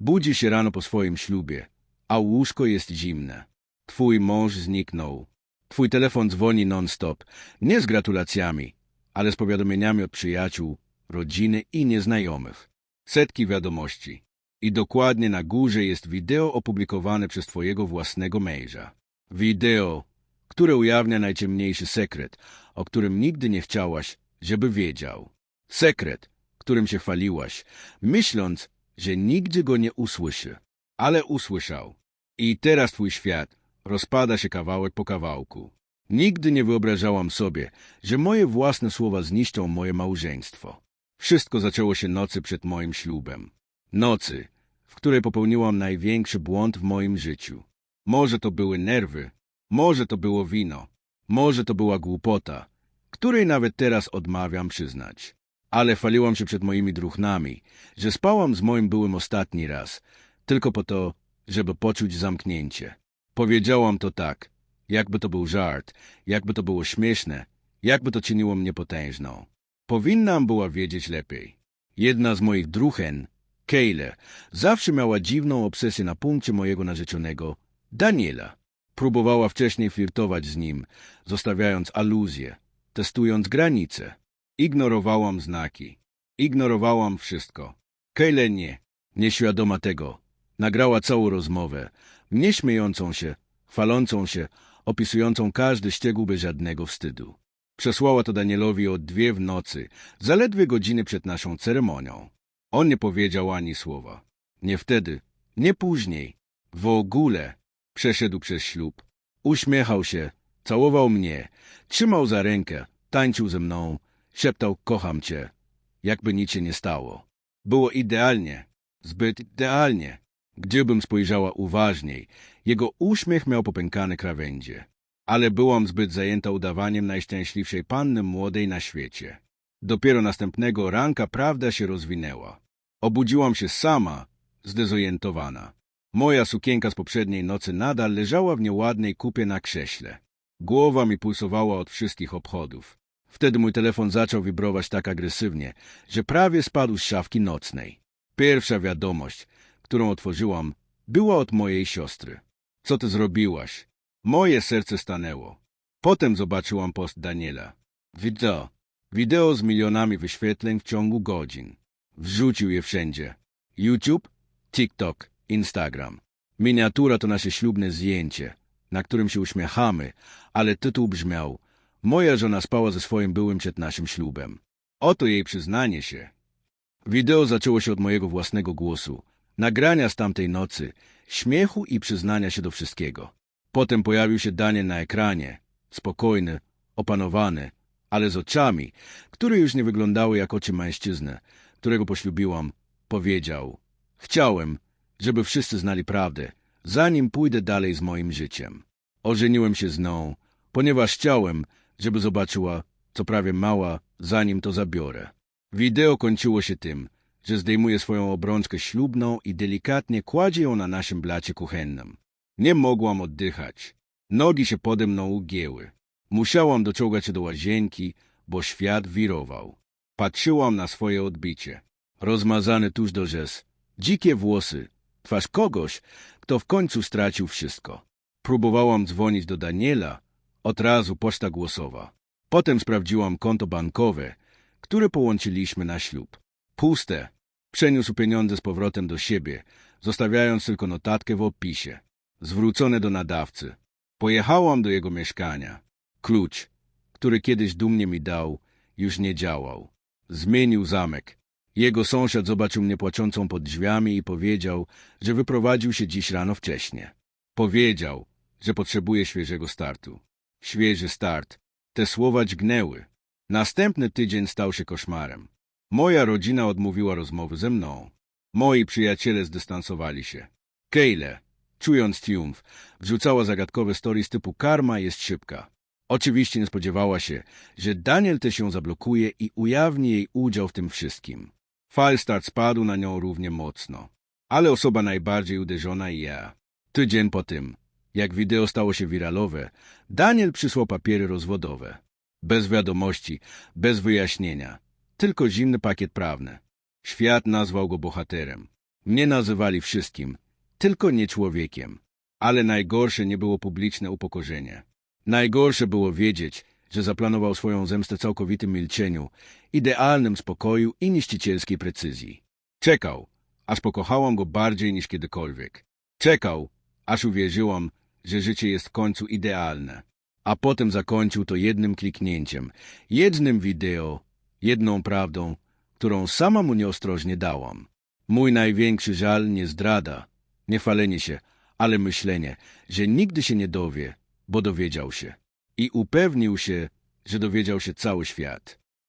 Budzi się rano po swoim ślubie, a łóżko jest zimne. Twój mąż zniknął. Twój telefon dzwoni non-stop, nie z gratulacjami, ale z powiadomieniami od przyjaciół, rodziny i nieznajomych. Setki wiadomości. I dokładnie na górze jest wideo opublikowane przez twojego własnego męża. Wideo, które ujawnia najciemniejszy sekret, o którym nigdy nie chciałaś, żeby wiedział. Sekret, którym się chwaliłaś, myśląc, że nigdy go nie usłyszy. Ale usłyszał. I teraz twój świat rozpada się kawałek po kawałku. Nigdy nie wyobrażałam sobie, że moje własne słowa zniszczą moje małżeństwo. Wszystko zaczęło się nocy przed moim ślubem. Nocy, w której popełniłam największy błąd w moim życiu. Może to były nerwy, może to było wino, może to była głupota, której nawet teraz odmawiam przyznać. Ale chwaliłam się przed moimi druchnami, że spałam z moim byłym ostatni raz, tylko po to, żeby poczuć zamknięcie. Powiedziałam to tak, jakby to był żart, jakby to było śmieszne, jakby to czyniło mnie potężną. Powinnam była wiedzieć lepiej. Jedna z moich druchen, Keyle, zawsze miała dziwną obsesję na punkcie mojego narzeczonego, Daniela. Próbowała wcześniej flirtować z nim, zostawiając aluzje, testując granice. Ignorowałam znaki. Ignorowałam wszystko. Keyle nie, nieświadoma tego. Nagrała całą rozmowę, mnie śmiejącą się, chwalącą się, opisującą każdy szczegół bez żadnego wstydu. Przesłała to Danielowi o dwie w nocy, zaledwie godziny przed naszą ceremonią. On nie powiedział ani słowa. Nie wtedy, nie później. W ogóle przeszedł przez ślub. Uśmiechał się, całował mnie, trzymał za rękę, tańczył ze mną, szeptał kocham cię, jakby nic się nie stało. Było idealnie, zbyt idealnie. Gdybym spojrzała uważniej, jego uśmiech miał popękane krawędzie. Ale byłam zbyt zajęta udawaniem najszczęśliwszej panny młodej na świecie. Dopiero następnego ranka prawda się rozwinęła. Obudziłam się sama, zdezorientowana. Moja sukienka z poprzedniej nocy nadal leżała w nieładnej kupie na krześle. Głowa mi pulsowała od wszystkich obchodów. Wtedy mój telefon zaczął wibrować tak agresywnie, że prawie spadł z szafki nocnej. Pierwsza wiadomość, którą otworzyłam, była od mojej siostry. Co ty zrobiłaś? Moje serce stanęło. Potem zobaczyłam post Daniela. Wideo. Wideo z milionami wyświetleń w ciągu godzin. Wrzucił je wszędzie. YouTube, TikTok, Instagram. Miniatura to nasze ślubne zdjęcie, na którym się uśmiechamy, ale tytuł brzmiał Moja żona spała ze swoim byłym przed naszym ślubem. Oto jej przyznanie się. Wideo zaczęło się od mojego własnego głosu, nagrania z tamtej nocy, śmiechu i przyznania się do wszystkiego. Potem pojawił się Daniel na ekranie, spokojny, opanowany, ale z oczami, które już nie wyglądały jak oczy mężczyzny, którego poślubiłam, powiedział Chciałem, żeby wszyscy znali prawdę, zanim pójdę dalej z moim życiem. Ożeniłem się z nią, ponieważ chciałem, żeby zobaczyła, co prawie mała, zanim to zabiorę. Wideo kończyło się tym, że zdejmuje swoją obrączkę ślubną i delikatnie kładzie ją na naszym blacie kuchennym. Nie mogłam oddychać. Nogi się pode mną ugięły. Musiałam doczołgać się do łazienki, bo świat wirował. Patrzyłam na swoje odbicie. Rozmazane tuż do rzez. Dzikie włosy. Twarz kogoś, kto w końcu stracił wszystko. Próbowałam dzwonić do Daniela. Od razu poczta głosowa. Potem sprawdziłam konto bankowe, które połączyliśmy na ślub. Puste. Przeniósł pieniądze z powrotem do siebie, zostawiając tylko notatkę w opisie. Zwrócone do nadawcy. Pojechałam do jego mieszkania. Klucz, który kiedyś dumnie mi dał, już nie działał. Zmienił zamek. Jego sąsiad zobaczył mnie płaczącą pod drzwiami i powiedział, że wyprowadził się dziś rano wcześnie. Powiedział, że potrzebuje świeżego startu. Świeży start. Te słowa dźgnęły. Następny tydzień stał się koszmarem. Moja rodzina odmówiła rozmowy ze mną. Moi przyjaciele zdystansowali się. Keyle, czując triumf, wrzucała zagadkowe stories typu karma jest szybka. Oczywiście nie spodziewała się, że Daniel też ją zablokuje i ujawni jej udział w tym wszystkim. Falstart spadł na nią równie mocno. Ale osoba najbardziej uderzona i ja. Tydzień po tym, jak wideo stało się wiralowe, Daniel przysłał papiery rozwodowe. Bez wiadomości, bez wyjaśnienia. Tylko zimny pakiet prawny. Świat nazwał go bohaterem. Mnie nazywali wszystkim, tylko nie człowiekiem. Ale najgorsze nie było publiczne upokorzenie. Najgorsze było wiedzieć, że zaplanował swoją zemstę całkowitym milczeniu, idealnym spokoju i niszczycielskiej precyzji. Czekał, aż pokochałam go bardziej niż kiedykolwiek. Czekał, aż uwierzyłam, że życie jest w końcu idealne. A potem zakończył to jednym kliknięciem, jednym wideo, jedną prawdą, którą sama mu nieostrożnie dałam. Mój największy żal nie zdrada, nie falenie się, ale myślenie, że nigdy się nie dowie, bo dowiedział się. I upewnił się, że dowiedział się cały świat.